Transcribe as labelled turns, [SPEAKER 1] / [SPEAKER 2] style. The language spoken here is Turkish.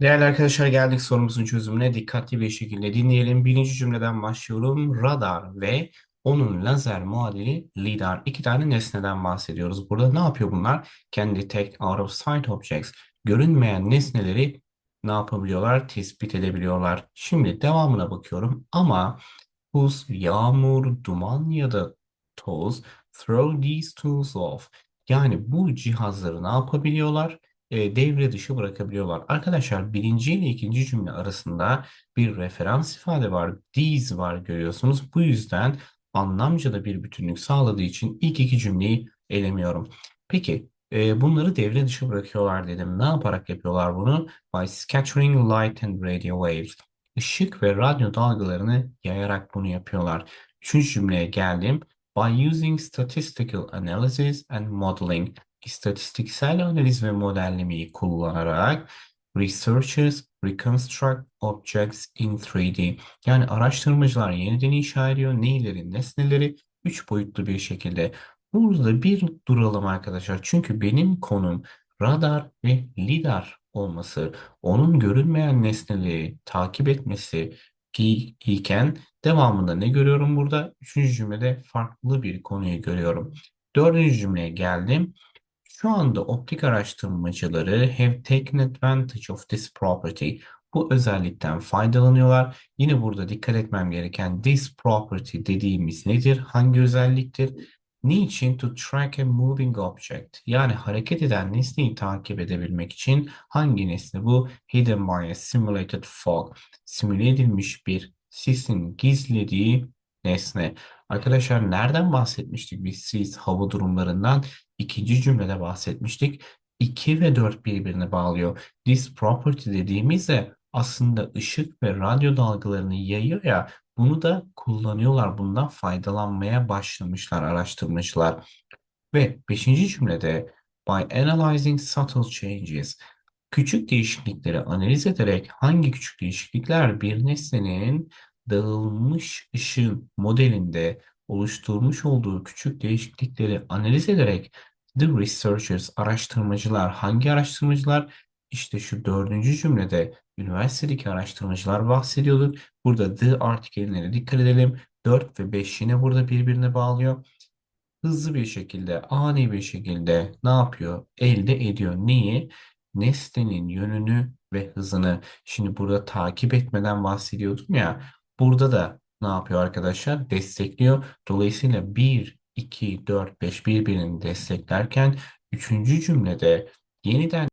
[SPEAKER 1] Değerli arkadaşlar geldik sorumuzun çözümüne dikkatli bir şekilde dinleyelim. Birinci cümleden başlıyorum. Radar ve onun lazer muadili lidar. İki tane nesneden bahsediyoruz. Burada ne yapıyor bunlar? Kendi take out of sight objects. Görünmeyen nesneleri ne yapabiliyorlar? Tespit edebiliyorlar. Şimdi devamına bakıyorum ama buz, yağmur, duman ya da toz throw these tools off. Yani bu cihazları ne yapabiliyorlar? E, devre dışı bırakabiliyorlar. Arkadaşlar birinci ile ikinci cümle arasında bir referans ifade var. These var görüyorsunuz. Bu yüzden anlamca da bir bütünlük sağladığı için ilk iki cümleyi elemiyorum. Peki e, bunları devre dışı bırakıyorlar dedim. Ne yaparak yapıyorlar bunu? By scattering light and radio waves. Işık ve radyo dalgalarını yayarak bunu yapıyorlar. Üçüncü cümleye geldim. By using statistical analysis and modeling istatistiksel analiz ve modellemeyi kullanarak researchers reconstruct objects in 3D. Yani araştırmacılar yeniden inşa ediyor neyleri, nesneleri üç boyutlu bir şekilde. Burada bir duralım arkadaşlar. Çünkü benim konum radar ve lidar olması, onun görünmeyen nesneleri takip etmesi iken devamında ne görüyorum burada? Üçüncü cümlede farklı bir konuyu görüyorum. Dördüncü cümleye geldim. Şu anda optik araştırmacıları have taken advantage of this property. Bu özellikten faydalanıyorlar. Yine burada dikkat etmem gereken this property dediğimiz nedir? Hangi özelliktir? Niçin? To track a moving object. Yani hareket eden nesneyi takip edebilmek için hangi nesne bu? Hidden by a simulated fog. Simüle edilmiş bir sisin gizlediği nesne. Arkadaşlar nereden bahsetmiştik biz sis hava durumlarından? İkinci cümlede bahsetmiştik. 2 ve 4 birbirine bağlıyor. This property dediğimizde aslında ışık ve radyo dalgalarını yayıyor ya bunu da kullanıyorlar. Bundan faydalanmaya başlamışlar araştırmacılar. Ve beşinci cümlede by analyzing subtle changes küçük değişiklikleri analiz ederek hangi küçük değişiklikler bir nesnenin dağılmış ışın modelinde oluşturmuş olduğu küçük değişiklikleri analiz ederek the researchers araştırmacılar hangi araştırmacılar işte şu dördüncü cümlede üniversitedeki araştırmacılar bahsediyorduk. Burada the artikellerine dikkat edelim. 4 ve 5 yine burada birbirine bağlıyor hızlı bir şekilde, ani bir şekilde ne yapıyor? Elde ediyor. Neyi? Nesnenin yönünü ve hızını. Şimdi burada takip etmeden bahsediyordum ya. Burada da ne yapıyor arkadaşlar? Destekliyor. Dolayısıyla 1, 2, 4, 5 birbirini desteklerken üçüncü cümlede yeniden